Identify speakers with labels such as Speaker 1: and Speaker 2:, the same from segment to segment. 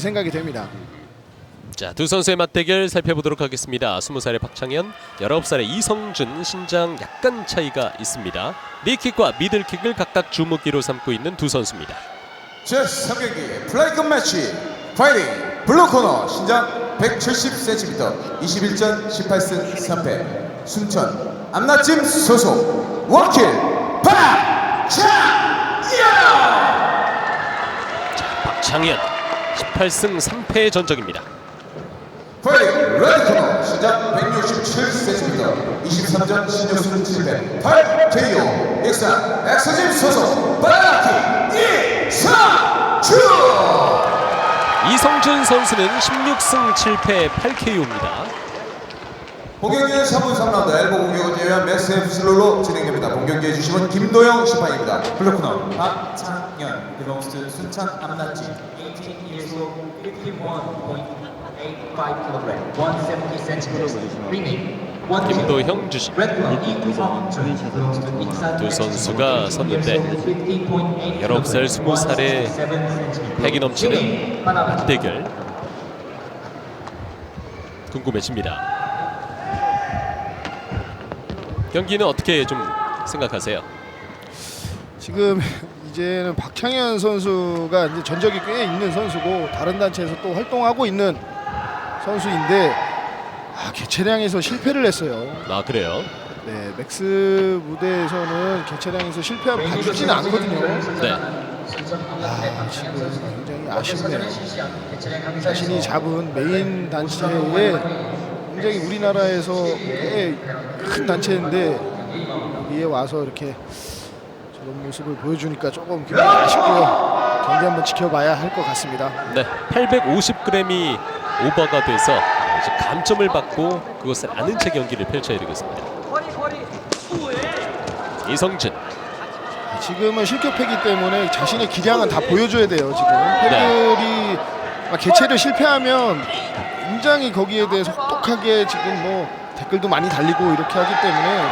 Speaker 1: 생각이 됩니다.
Speaker 2: 자, 두 선수의 맞대결 살펴보도록 하겠습니다. 20살의 박창현, 19살의 이성준 신장 약간 차이가 있습니다. 리킥과 미들킥을 각각 주무기로 삼고 있는 두 선수입니다.
Speaker 3: 제3경기 플라이급 매치 파이팅 블루코너 신장 170cm 21전 18승 3패 순천 암나찜 소속 원킬 박창현
Speaker 2: 박창현 18승 3패의 전적입니다.
Speaker 3: 파이팅 레드코너 신장 167cm 23전 16승 7패 8KO 익산 엑스짐 소속 바라키 이상준
Speaker 2: 이성준 선수는 16승 7패 8KO입니다.
Speaker 3: 본경기는 3분 3라운드 엘보 공격을 제외한 맥스 F 슬로로 진행됩니다. 본경기에 주심은 김도영 심판입니다. 블루코너
Speaker 4: 박창현 belongs to 순천 암나치 18 years old 51.85 kg 170 centimeters remaining one minute.
Speaker 2: 김도형 주심. 두 선수가 섰는데 19살, 20살의 패기 넘치는 맞대결 궁금해집니다. 경기는 어떻게 좀 생각하세요?
Speaker 1: 지금 이제는 박창현 선수가 이제 전적이 꽤 있는 선수고 다른 단체에서 또 활동하고 있는 선수인데 아, 개체량에서 실패를 했어요.
Speaker 2: 아 그래요?
Speaker 1: 네, 맥스 무대에서는 개체량에서 실패하면 봐주지는 않거든요.
Speaker 2: 네.
Speaker 1: 아, 지금 굉장히 아쉽네요. 자신이 잡은 메인 단체에 굉장히 우리나라에서 꽤큰 단체인데 여기에 와서 이렇게 저런 모습을 보여주니까 조금 굉장히 아쉽고요. 경기 한번 지켜봐야 할 것 같습니다.
Speaker 2: 네, 850g이 오버가 돼서 이제 감점을 받고 그것을 아는 채 경기를 펼쳐야 되겠습니다. 이성준
Speaker 1: 지금은 실격패기 때문에 자신의 기량은 다 보여줘야 돼요. 지금 팬들이 막 개최를 실패하면 굉장히 거기에 대해서 혹독하게 지금 뭐 댓글도 많이 달리고 이렇게 하기 때문에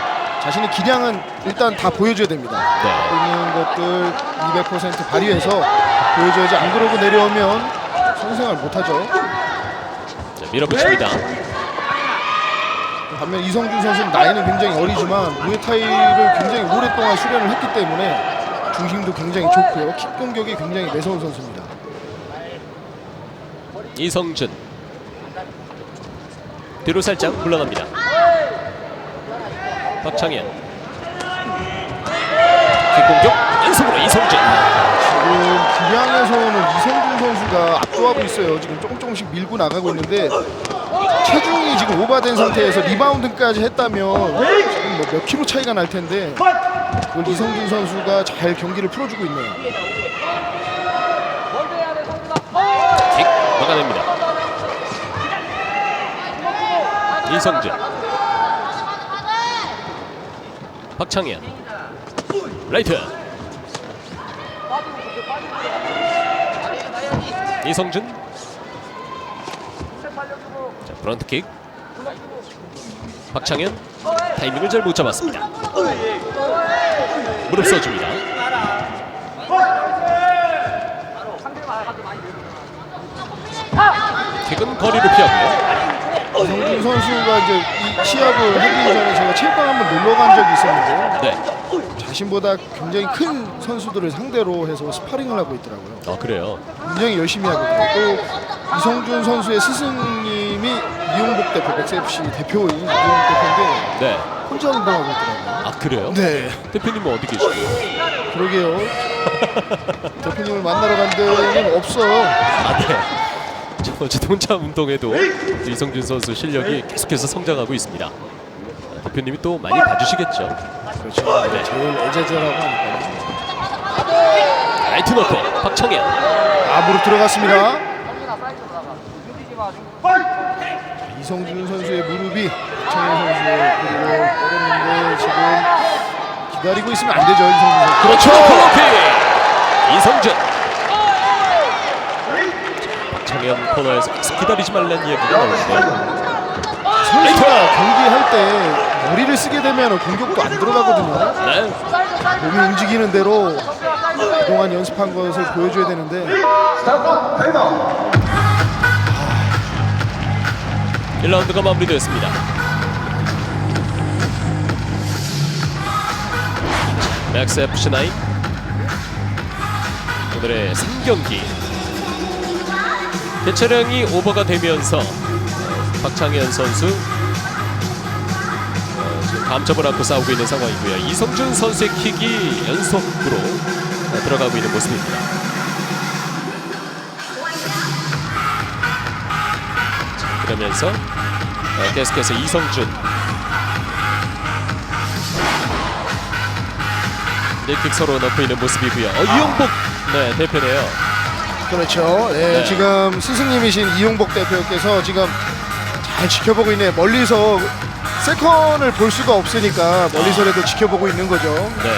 Speaker 1: 자신의 기량은 일단 다 보여줘야 됩니다.
Speaker 2: 네.
Speaker 1: 있는 것들 200% 발휘해서 보여줘야지 안 그러고 내려오면 성생활 못하죠.
Speaker 2: 자, 밀어붙입니다.
Speaker 1: 반면 이성준 선수는 나이는 굉장히 어리지만 무에타이를 굉장히 오랫동안 수련을 했기 때문에 중심도 굉장히 좋고요. 킥 공격이 굉장히 매서운 선수입니다.
Speaker 2: 이성준 뒤로 살짝 물러납니다. 박창현 뒷공격 연속으로 이성준
Speaker 1: 지금 기량에서는 이성준 선수가 압도하고 있어요. 지금 조금 조금씩 밀고 나가고 있는데 체중이 지금 오버된 상태에서 리바운드까지 했다면 지금 뭐 몇 킬로 차이가 날 텐데 그걸 이성준 선수가 잘 경기를 풀어주고 있네요.
Speaker 2: 킥 막아냅니다. 이성준. 박창현. 라이트. 이성준. 자 브런트킥. 박창현. 타이밍을 잘 못 잡았습니다. 무릎 써줍니다. 킥은 거리로 피하고요
Speaker 1: 이성준 선수가 이제 이 시합을 하기 전에 제가 체육관 한번 놀러 간 적이 있었는데
Speaker 2: 네.
Speaker 1: 자신보다 굉장히 큰 선수들을 상대로 해서 스파링을 하고 있더라고요.
Speaker 2: 아 그래요
Speaker 1: 굉장히 열심히 하거든요. 또 이성준 선수의 스승님이 이용복 대표, 백스FC 대표인 이용복 대표인데
Speaker 2: 네.
Speaker 1: 혼자 운동하고 있더라고요.
Speaker 2: 아 그래요?
Speaker 1: 네,
Speaker 2: 대표님은 어디 계시고요?
Speaker 1: 그러게요. 대표님을 만나러 간 데는 없어요.
Speaker 2: 아 네. 저 자동차 운동에도 이성준 선수 실력이 계속해서 성장하고 있습니다. 아, 대표님이 또 많이 봐주시겠죠.
Speaker 1: 그렇죠.
Speaker 2: 네.
Speaker 1: 제일 애제자라고 하니까.
Speaker 2: 라이트 넣고 박청현
Speaker 1: 아, 무릎 들어갔습니다. 이성준 선수의 무릎이 박창현 선수의 무릎을 때렸는데 지금 기다리고 있으면 안 되죠, 이성준 선수. 그렇죠.
Speaker 2: 이성준 박청현 코너에서 기다리지 말라는 이야기가 나오는데
Speaker 1: 선수가 경기할 때 머리를 쓰게 되면 공격도 안 들어가거든요.
Speaker 2: 네.
Speaker 1: 몸이 움직이는 대로 그동안 연습한 것을 보여줘야 되는데
Speaker 3: 스타트 타임아웃
Speaker 2: 1라운드가 마무리되었습니다. 맥스 FC9 오늘의 3경기 대차량이 오버가 되면서 박창현 선수 어, 지금 감점을 안고 싸우고 있는 상황이고요. 이성준 선수의 킥이 연속으로 어, 들어가고 있는 모습입니다. 자, 그러면서 어, 계속해서 이성준 릴킥 서로 넣고 있는 모습이고요. 어, 이용복 네 대표네요.
Speaker 1: 그렇죠. 예,
Speaker 2: 네.
Speaker 1: 지금 스승님이신 이용복 대표께서 지금 잘 지켜보고 있네. 멀리서 세컨을 볼 수가 없으니까 멀리서라도 지켜보고 있는 거죠.
Speaker 2: 네.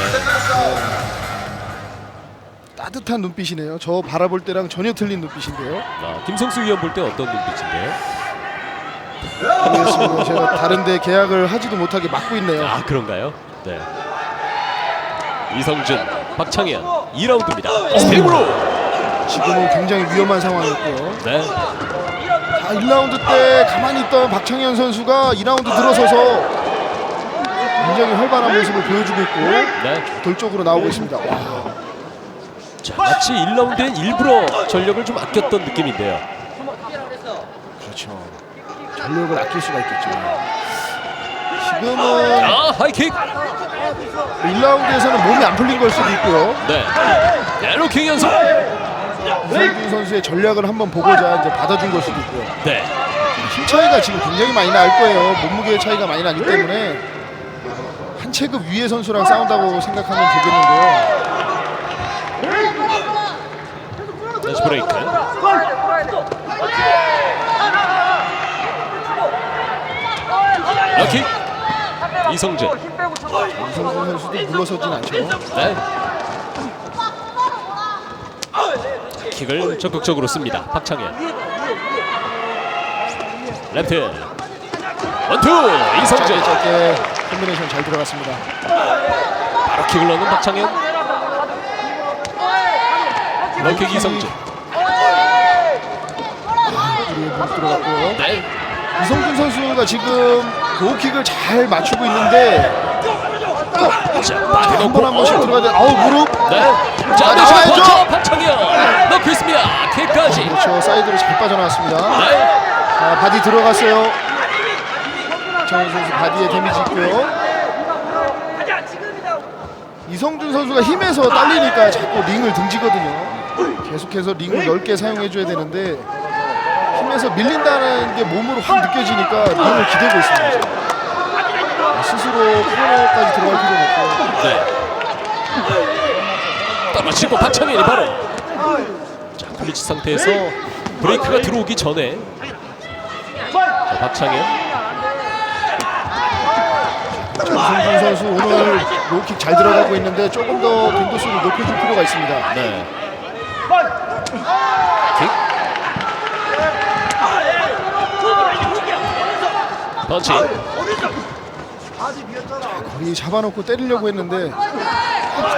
Speaker 1: 따뜻한 눈빛이네요. 저 바라볼 때랑 전혀 틀린 눈빛인데요.
Speaker 2: 아, 김성수 위원 볼 때 어떤 눈빛인데요?
Speaker 1: 모르겠습니다. 제가 다른데 계약을 하지도 못하게 막고 있네요.
Speaker 2: 아 그런가요? 네. 이성준, 박창현 2라운드입니다. 스텝으로.
Speaker 1: 지금은 굉장히 위험한 상황이었고요.
Speaker 2: 네.
Speaker 1: 자, 1라운드 때 가만히 있던 박창현 선수가 2라운드 들어서서 굉장히 활발한 모습을 보여주고 있고
Speaker 2: 네.
Speaker 1: 돌 쪽으로 나오고 있습니다. 와,
Speaker 2: 자, 마치 1라운드엔 일부러 전력을 좀 아꼈던 느낌인데요.
Speaker 1: 그렇죠. 전력을 아낄 수가 있겠죠. 지금은
Speaker 2: 아 하이킥.
Speaker 1: 1라운드에서는 몸이 안 풀린 걸 수도 있고요.
Speaker 2: 네. 에로킹 연속.
Speaker 1: 이성준 선수의 전략을 한번 보고자 이제 받아준 걸 수도 있고요.
Speaker 2: 네.
Speaker 1: 힘 차이가 지금 굉장히 많이 날 거예요. 몸무게 차이가 많이 나기 때문에 한 체급 위의 선수랑 싸운다고 생각하면 되겠는데요.
Speaker 2: 다시 브레이크. 럭킥. 이성준.
Speaker 1: 이성준 선수도 물러서진 않죠.
Speaker 2: 네. 킥을 적극적으로 씁니다. 박창현. 랩트. 원투 이성준.
Speaker 1: 짧게 콤비네이션 잘 들어갔습니다.
Speaker 2: 바로 킥을 넣는 박창현. 럭킥
Speaker 1: 못 들어갔고요.
Speaker 2: 네.
Speaker 1: 이성준 선수가 지금 로킥을 잘 맞추고 있는데
Speaker 2: 자,
Speaker 1: 한번 한 번씩 들어가야 돼. 아우 무릎.
Speaker 2: 네.
Speaker 1: 아,
Speaker 2: 자,
Speaker 1: 나와야죠.
Speaker 2: 박창현 넣고 있습니다. 킥까지.
Speaker 1: 그렇죠. 사이드로 잘 빠져나왔습니다.
Speaker 2: 네.
Speaker 1: 자, 바디 들어갔어요. 정현 선수 바디에 데미지 있고요. 이성준 선수가 힘에서 딸리니까 자꾸 링을 등지거든요. 계속해서 링을 넓게 사용해줘야 되는데 힘에서 밀린다는 게 몸으로 확 느껴지니까 링을 기대고 있습니다. 지금. 스스로 코너까지 들어갈 필요는 없고
Speaker 2: 네. 떨어지고 박창현이 바로. 자 클리치 상태에서 브레이크가 들어오기 전에. 자, 박창현.
Speaker 1: 이성준 선수 오늘 로킥 잘 들어가고 있는데 조금 더 빈도수를 높여줄 필요가 있습니다.
Speaker 2: 네. 킥. 펀치
Speaker 1: 거리 잡아놓고 때리려고 했는데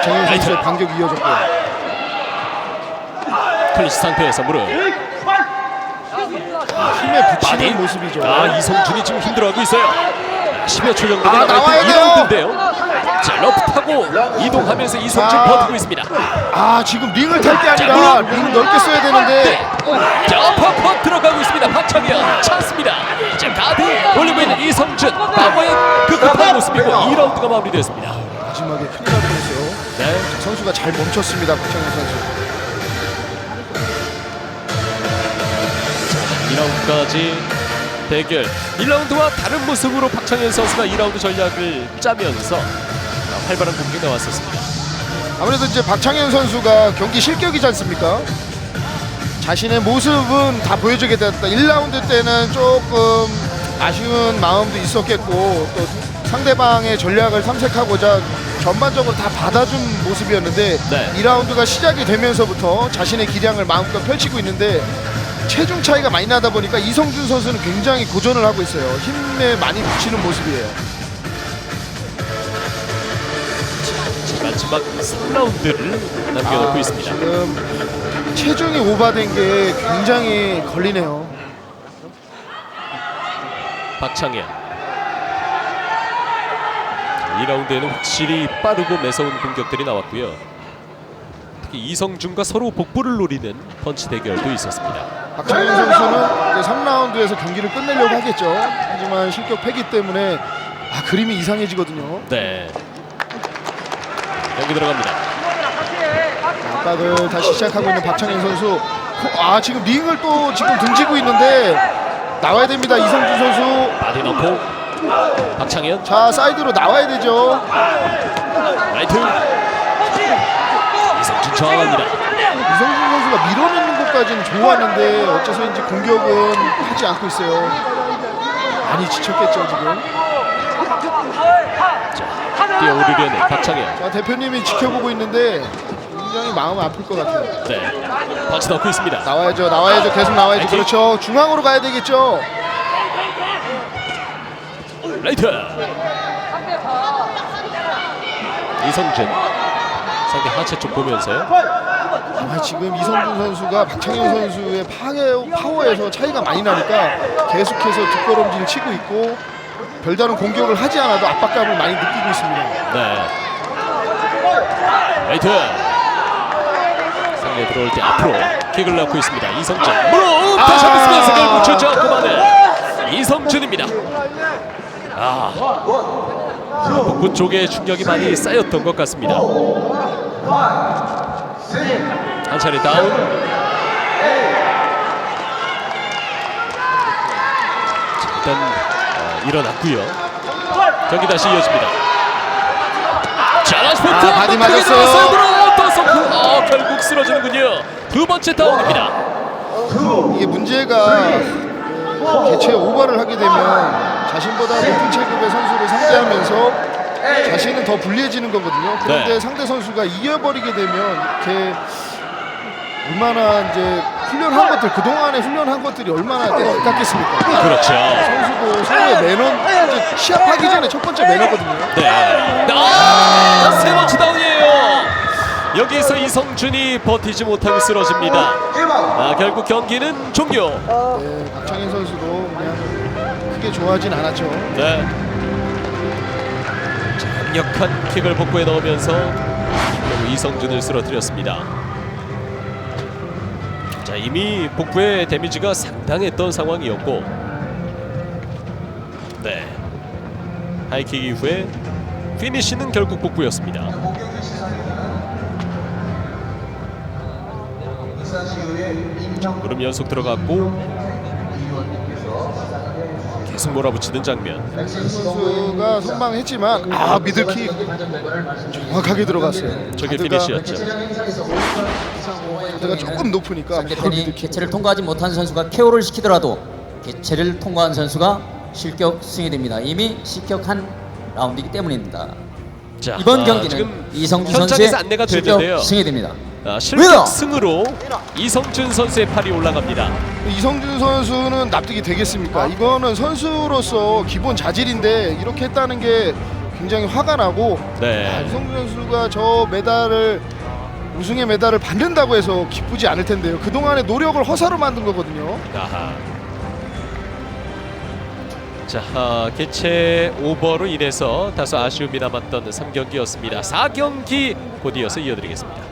Speaker 1: 정현 선수의 반격이 이어졌고요.
Speaker 2: 클리치 상태에서 무릎
Speaker 1: 힘에 붙이는 모습이죠.
Speaker 2: 아 이성준이 지금 힘들어하고 있어요 10여 초 정도
Speaker 1: 아, 나와야 돼요.
Speaker 2: 2라운드인데요 자 러프 타고 이동하면서 이성준
Speaker 1: 아.
Speaker 2: 버티고 있습니다
Speaker 1: 아 지금 링을 탈 게 아니라 링을 넓게 써야 되는데
Speaker 2: 자, 퍼퍼 들어가고 있습니다. 박창현 찬스입니다. 자, 가드 올리고 있는 이성준. 과거의 그 급한 모습이고 2라운드가 마무리되었습니다. 네.
Speaker 1: 선수가 잘 멈췄습니다. 박찬현 선수.
Speaker 2: 2라운드까지 대결. 1라운드와 다른 모습으로 박창현 선수가 2라운드 전략을 짜면서 활발한 공격이 나왔었습니다.
Speaker 1: 아무래도 이제 박창현 선수가 경기 실격이지 않습니까? 자신의 모습은 다 보여주게 됐다. 1라운드 때는 조금 아쉬운 마음도 있었겠고 또 상대방의 전략을 탐색하고자 전반적으로 다 받아준 모습이었는데
Speaker 2: 네.
Speaker 1: 2라운드가 시작이 되면서부터 자신의 기량을 마음껏 펼치고 있는데 체중 차이가 많이 나다 보니까 이성준 선수는 굉장히 고전을 하고 있어요. 힘에 많이 붙이는 모습이에요.
Speaker 2: 마지막 3라운드를 남겨놓고
Speaker 1: 아,
Speaker 2: 있습니다.
Speaker 1: 지금 체중이 오바된 게 굉장히 걸리네요.
Speaker 2: 박창현 2라운드에는 확실히 빠르고 매서운 공격들이 나왔고요. 특히 이성준과 서로 복부를 노리는 펀치 대결도 있었습니다.
Speaker 1: 박찬현 선수는 이제 3라운드에서 경기를 끝내려고 하겠죠. 하지만 실격 패기 때문에 아, 그림이 이상해지거든요.
Speaker 2: 네. 경기 들어갑니다.
Speaker 1: 압박을 다시 시작하고 있는 박창현 선수. 아 지금 링을 또 지금 등지고 있는데 나와야 됩니다 이성준 선수.
Speaker 2: 바디 넣고 박창현
Speaker 1: 자 사이드로 나와야 되죠.
Speaker 2: 라이트 이성준 저항합니다.
Speaker 1: 이성준 선수가 밀어내는 것까지는 좋았는데 어째서인지 공격은 하지 않고 있어요. 많이 지쳤겠죠 지금.
Speaker 2: 뛰어오르려는 박창현
Speaker 1: 자 대표님이 지켜보고 있는데 굉장히 마음 아플 것 같아요.
Speaker 2: 네. 박스 넣고 있습니다.
Speaker 1: 나와야죠, 나와야죠, 계속 나와야죠. 그렇죠. 중앙으로 가야 되겠죠.
Speaker 2: 라이트 이성준 상대 하체 쪽 보면서요.
Speaker 1: 아, 지금 이성준 선수가 박창현 선수의 파괴, 파워에서 차이가 많이 나니까 계속해서 뒷걸음질 치고 있고 별다른 공격을 하지 않아도 압박감을 많이 느끼고 있습니다.
Speaker 2: 네. 라이트. 상대 들어올 때 앞으로 킥을 넣고 있습니다. 이성준. 무릎 다시 한번 쓰면서 결국 주저앉고 마는 이성준입니다. 아. 복부 쪽에 충격이 많이 쌓였던 것 같습니다. 한 차례 다운. 자, 일단 어, 일어났고요. 경기 다시 이어집니다. 자, 라스 포트
Speaker 1: 아, 바디 맞았어요.
Speaker 2: 또 성공. 어, 결국 쓰러지는군요. 두 번째 다운입니다.
Speaker 1: 이게 문제가 그 개체 오버를 하게 되면 자신보다 높은 체급의 선수를 상대하면서 자신은 더 불리해지는 거거든요. 그런데
Speaker 2: 네.
Speaker 1: 상대 선수가 이겨버리게 되면 이렇게 얼마나 이제 훈련한 것들 그동안에 훈련한 것들이 얼마나 아깝겠습니까?
Speaker 2: 그렇죠.
Speaker 1: 선수도 서로의 매너 이제 시합하기 전에 첫 번째 매너거든요.
Speaker 2: 네. 아, 세 번째 다운이에요. 여기서 이성준이 버티지 못하고 쓰러집니다. 아, 결국 경기는 종료.
Speaker 1: 네, 박창현 선수도 크게 좋아하진 않았죠.
Speaker 2: 네. 강력한 킥을 복부에 넣으면서 이성준을 쓰러뜨렸습니다. 자 이미 복부의 데미지가 상당했던 상황이었고, 네 하이킥 이후에 피니시는 결국 복부였습니다. 무릎 연속 들어갔고 계속 몰아붙이는 장면.
Speaker 1: 선수가 선방했지만 아 미들킥 정확하게 들어갔어요.
Speaker 2: 저게 피니시였죠.
Speaker 1: 가드가 조금 높으니까 바로
Speaker 5: 상대편이
Speaker 1: 미들킥.
Speaker 5: 개체를 통과하지 못한 선수가 KO를 시키더라도 개체를 통과한 선수가 실격 승이 됩니다. 이미 실격한 라운드이기 때문입니다.
Speaker 2: 자,
Speaker 5: 이번
Speaker 2: 아,
Speaker 5: 경기는
Speaker 2: 지금
Speaker 5: 이성준 선수의
Speaker 2: 현장에서 안내가
Speaker 5: 실격
Speaker 2: 됐는데요.
Speaker 5: 승이 됩니다.
Speaker 2: 아,
Speaker 5: 위너!
Speaker 2: 실격 승으로 이성준 선수의 팔이 올라갑니다.
Speaker 1: 이성준 선수는 납득이 되겠습니까? 이거는 선수로서 기본 자질인데 이렇게 했다는 게 굉장히 화가 나고 아,
Speaker 2: 네.
Speaker 1: 이성준 선수가 저 메달을 우승의 메달을 받는다고 해서 기쁘지 않을 텐데요. 그동안의 노력을 허사로 만든 거거든요.
Speaker 2: 아하. 자, 아, 개최 오버로 인해서 다소 아쉬움이 남았던 3경기였습니다. 4경기 곧 이어서 이어드리겠습니다.